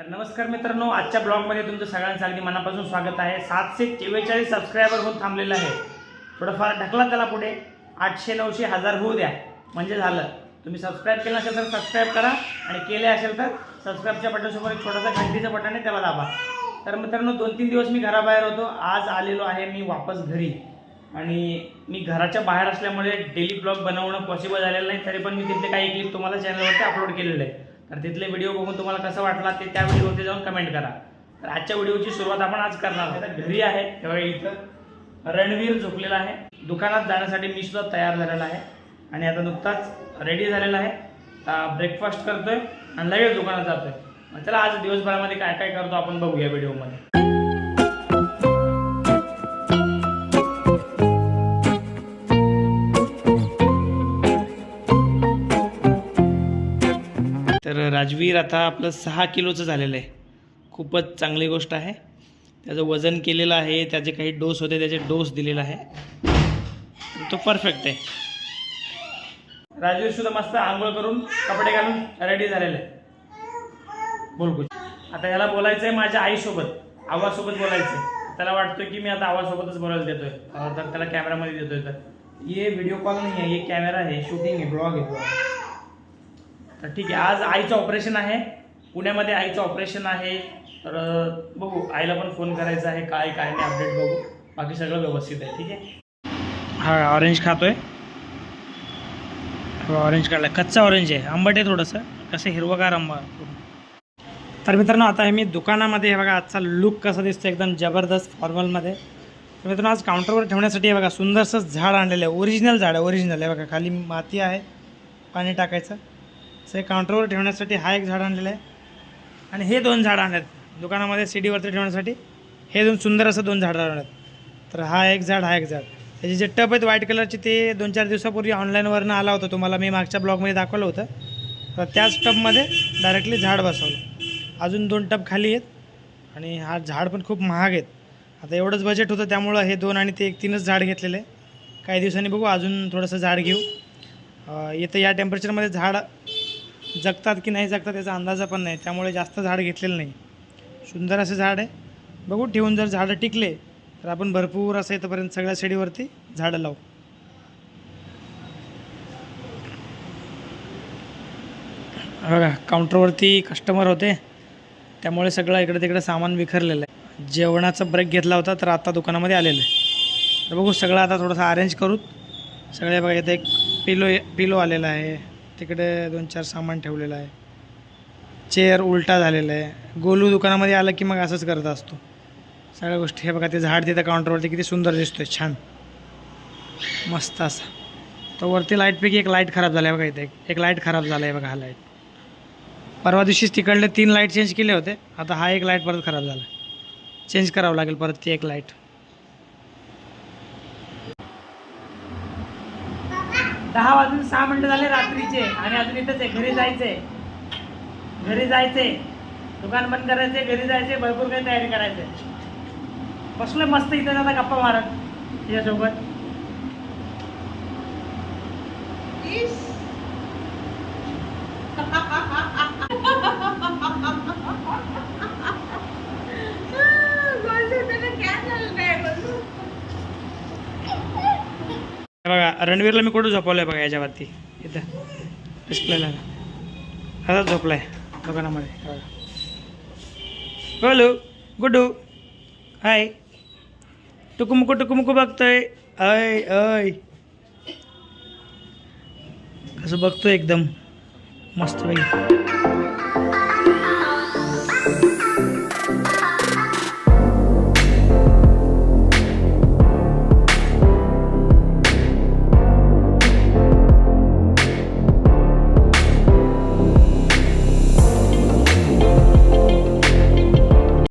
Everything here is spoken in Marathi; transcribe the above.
तर नमस्कार मित्रांनो आजच्या ब्लॉगमध्ये तुमचं सगळ्यांचं अगदी मनापासून स्वागत आहे. सातशे चव्वेचाळीस सबस्क्रायबर होऊन थांबलेलं आहे थोडंफार ढकला त्याला पुढे. आठशे नऊशे हजार होऊ द्या. म्हणजे झालं. तुम्ही सबस्क्राईब केलं असेल तर सबस्क्राईब करा. आणि केले असेल तर सबस्क्राईबच्या बटनसमोर एक छोटासा घंटीचं बटन आहे त्याला दाबा. तर मित्रांनो दोन तीन दिवस मी घराबाहेर होतो. आज आलेलो आहे मी वापस घरी. आणि मी घराच्या बाहेर असल्यामुळे डेली ब्लॉग बनवणं पॉसिबल झालेलं नाही. तरी पण मी तिथले काही क्लिप तुम्हाला चॅनलवरती अपलोड केलेलं आहे तर तिथले व्हिडिओ बघून तुम्हाला कसं वाटला ते त्या व्हिडिओवरती जाऊन कमेंट करा. तर आजच्या व्हिडिओची सुरुवात आपण आज करणार आहोत. तर घरी आहे. तेव्हा इथं रणवीर झोपलेला आहे. दुकानात जाण्यासाठी मी सुद्धा तयार झालेला आहे. आणि आता नुकताच रेडी झालेला आहे. ब्रेकफास्ट करतोय आणि लगेच दुकानात जातोय. मग चला आज दिवसभरामध्ये काय काय करतो आपण बघूया व्हिडिओमध्ये राजवीर आता आपलं सहा किलोचं झालेलं आहे. खूपच चांगली गोष्ट आहे. त्याचं वजन केलेलं आहे त्याचे काही डोस होते त्याचे डोस दिलेला आहे. तो परफेक्ट आहे. राजवीर सुद्धा मस्त आंघोळ करून कपडे घालून रेडी झालेले आहे आता याला बोलायचं आहे माझ्या आईसोबत. आवाजसोबत बोलायचं त्याला वाटतं की मी आता आवाजसोबतच बोलायला देतोय. तर त्याला कॅमेरामध्ये देतोय तर. ये व्हिडिओ कॉल नाही आहे हे कॅमेरा आहे. शूटिंग आहे ब्लॉग आहे ब्लॉग तर ठीक आहे आज आईचं ऑपरेशन आहे. पुण्यामध्ये आईचं ऑपरेशन आहे. तर बघू आईला पण फोन करायचा आहे काय काय नाही अपडेट बघू. बाकी सगळं व्यवस्थित आहे ठीक आहे? हा ऑरेंज खातोय. हो, ऑरेंज काढला. कच्चा ऑरेंज आहे. आंबट आहे थोडंसं. कसं हिरवगार आंबा तर मित्रांनो आता हे मी दुकानामध्ये हे बघा आजचा लुक कसा दिसतो एकदम जबरदस्त फॉर्मलमध्ये तर मित्रांनो आज काउंटरवर ठेवण्यासाठी हे बघा सुंदरसं झाड आणलेलं आहे. ओरिजिनल झाड आहे ओरिजिनल आहे. बघा खाली माती आहे. पाणी टाकायचं. असं हे काउंटरवर ठेवण्यासाठी हा एक झाड आणलेलं आहे. आणि हे दोन झाडं आणलेत. दुकानामध्ये सीडीवरती ठेवण्यासाठी हे दोन सुंदर असं दोन झाडं आणलेत तर हा एक झाड हा एक झाड. त्याचे जे टप आहेत व्हाईट कलरचे ते दोन चार दिवसापूर्वी ऑनलाईनवरनं आला होता. तुम्हाला मी मागच्या ब्लॉगमध्ये दाखवलं होतं. तर त्याच टबमध्ये डायरेक्टली झाड बसवलं. अजून दोन टब खाली आहेत. आणि हा झाड पण खूप महाग आहेत. आता एवढंच बजेट होतं त्यामुळं हे दोन आणि ते एक तीनच झाड घेतलेले. आहे काही दिवसांनी बघू अजून थोडंसं झाड घेऊ. इथं या टेम्परेचरमध्ये झाड जगतात की नाही जगतात याचा अंदाजा पण नाही. त्यामुळे जास्त झाड घेतलेलं नाही. सुंदर असं झाड आहे. बघू ठेवून जर झाडं टिकले तर आपण भरपूर असं इथंपर्यंत सगळ्या शेडीवरती झाडं लावू. बघा काउंटरवरती कस्टमर होते. त्यामुळे सगळं इकडे तिकडे सामान विखरलेलं आहे. जेवणाचा ब्रेक घेतला होता तर आता दुकानामध्ये आलेलं आहे. तर बघू सगळं आता थोडंसं अरेंज करू सगळे बघा इथे एक पिलो पिलो आलेला आहे. तिकडे दोन चार सामान ठेवलेलं आहे. चेअर उलटा झालेला आहे. गोलू दुकानामध्ये आलं की मग असंच करत असतो. सगळ्या गोष्टी हे बघा ते झाड तिथं काउंटरवरती किती सुंदर दिसतोय छान. मस्त असा. तो वरती लाईटपैकी एक लाइट खराब झाला आहे बघा इथे. एक- एक लाइट खराब झाला आहे बघा हा लाइट परवा दिवशीच तिकडले तीन लाइट चेंज केले होते. आता हा एक लाइट परत खराब झाला चेंज करावं लागेल परत ती एक लाइट दहा वाजून सहा मिनिटं झाले रात्रीचे आणि अजून इथंच आहे घरी जायचे घरी जायचे दुकान बंद करायचे घरी जायचे भरपूर काही तयारी करायचे बसलोय मस्त इथं जाता गप्पा मारत तिच्यासोबत. रणवीरला मी कुठं झोपवलंय बघा याच्यावरती? इथं. डिस्प्लेला आता आहे दुकानामध्ये. हॅलो बघा. बोलू गुड्डू. हाय. टुकुमुकू टुकुमुकू बघतोय. अय अय कसं बघतोय एकदम? मस्त बाई